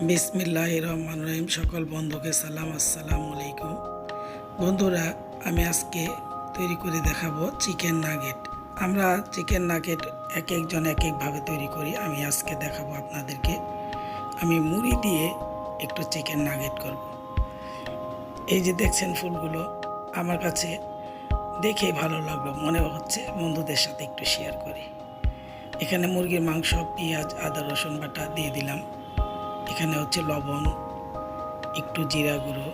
বিসমিল্লাহ রহমান রহিম। সকল বন্ধুকে সালাম, আসসালামু আলাইকুম। বন্ধুরা, আমি আজকে তৈরি করে দেখাবো চিকেন নাগেট। আমরা চিকেন নাগেট এক একজন এক একভাবে তৈরি করি। আমি আজকে দেখাবো আপনাদেরকে। আমি মুড়ি দিয়ে একটু চিকেন নাগেট করব। এই যে দেখছেন ফুলগুলো, আমার কাছে দেখেই ভালো লাগল, মনে হচ্ছে বন্ধুদের সাথে একটু শেয়ার করি। এখানে মুরগির মাংস, পেঁয়াজ, আদা, রসুন বাটা দিয়ে দিলাম। এখানে হচ্ছে লবণ, একটু জিরা গুঁড়ো,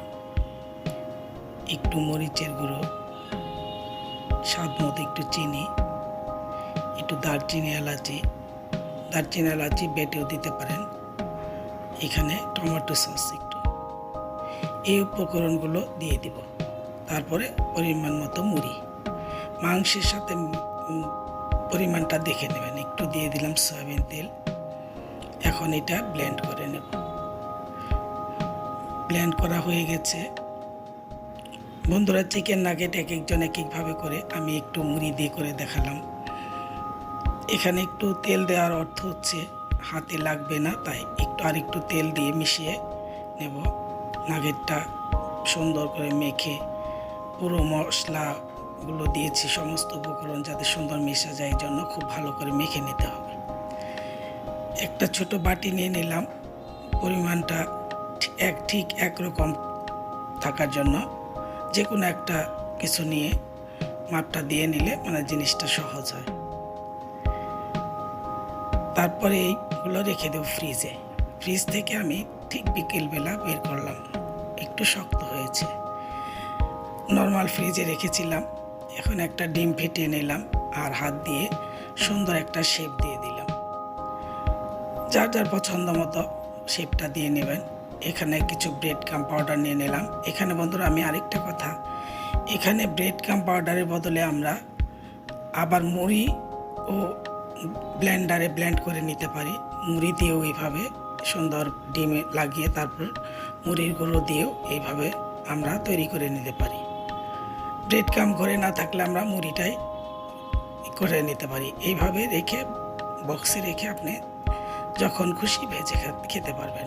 একটু মরিচের গুঁড়ো, স্বাদ মতো একটু চিনি, একটু দারচিনি এলাচি। দারচিনি এলাচি বেটেও দিতে পারেন। এখানে টমেটো সস একটু। এই উপকরণগুলো দিয়ে দিব। তারপরে পরিমাণ মতো মুড়ি। মাংসের সাথে পরিমাণটা দেখে নেবেন। একটু দিয়ে দিলাম সয়াবিন তেল। এখন এটা ব্লেন্ড করে নেব। ব্লেন্ড করা হয়ে গেছে। বন্ধুরা চিকেন নাগেট এক একজন এক একভাবে করে আমি একটু মুড়ি দিয়ে করে দেখালাম। এখানে একটু তেল দেওয়ার অর্থ হচ্ছে, হাতে লাগবে না, তাই একটু আর একটু তেল দিয়ে মিশিয়ে নেব। নাগেটটা সুন্দর করে মেখে পুরো মশলাগুলো দিয়েছি, সমস্ত উপকরণ যাতে সুন্দর মেশা যায় জন্য খুব ভালো করে মেখে নিতে হবে। একটা ছোট বাটি নিয়ে নিলাম। পরিমাণটা এক, ঠিক একরকম থাকার জন্য যে কোনো একটা কিছু নিয়ে মাপটা দিয়ে নিলে মানে জিনিসটা সহজ হয়। তারপরে এইগুলো রেখে দেবো ফ্রিজে। ফ্রিজ থেকে আমি ঠিক বিকেলবেলা বের করলাম। একটু শক্ত হয়েছে। নর্মাল ফ্রিজে রেখেছিলাম। এখন একটা ডিম ফেটিয়ে নিলাম আর হাত দিয়ে সুন্দর একটা শেপ দিয়ে যার যার পছন্দ মতো শেপটা দিয়ে নেবেন। এখানে কিছু ব্রেড কাম পাউডার নিয়ে নিলাম। এখানে বন্ধুরা আমি আরেকটা কথা। এখানে ব্রেড কাম পাউডারের বদলে আমরা আবার মুড়ি ও ব্লেন্ডারে ব্লেন্ড করে নিতে পারি। মুড়ি দিয়েও এইভাবে সুন্দর ডিমে লাগিয়ে তারপর মুড়ির গুঁড়ো দিয়েও এইভাবে আমরা তৈরি করে নিতে পারি। ব্রেড কাম করে না থাকলে আমরা মুড়িটাই করে নিতে পারি। এইভাবে রেখে বক্সে রেখে আপনি যখন খুশি ভেজে খেতে পারবেন।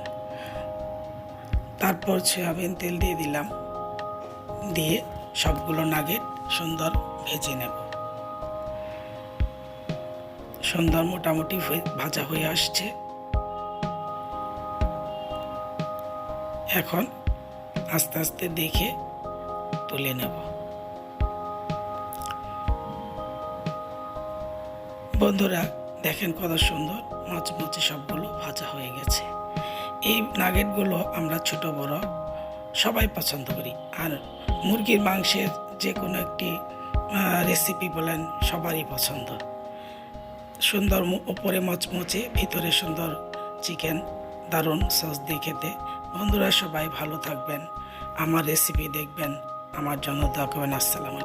তারপর সয়াবিন তেল দিয়ে দিলাম। দিয়ে সবগুলো নাগেট সুন্দর ভেজে নেব। সুন্দর মোটামুটি ভাজা হয়ে আসছে। এখন আস্তে আস্তে দেখে তুলে নেব। বন্ধুরা দেখেন কত সুন্দর, মচমচে সবগুলো ভাজা হয়ে গেছে। এই নাগেটগুলো আমরা ছোট, বড় সবাই পছন্দ করি। আর মুরগির মাংসের যে কোনো একটি রেসিপি বলেন, সবারই পছন্দ। সুন্দর উপরে মচমচে, ভিতরে সুন্দর চিকেন দারুণ সস দিয়ে খেতে। বন্ধুরা সবাই ভালো থাকবেন, আমার রেসিপি দেখবেন, আমার জন্য দোয়া করবেন। আসসালামু।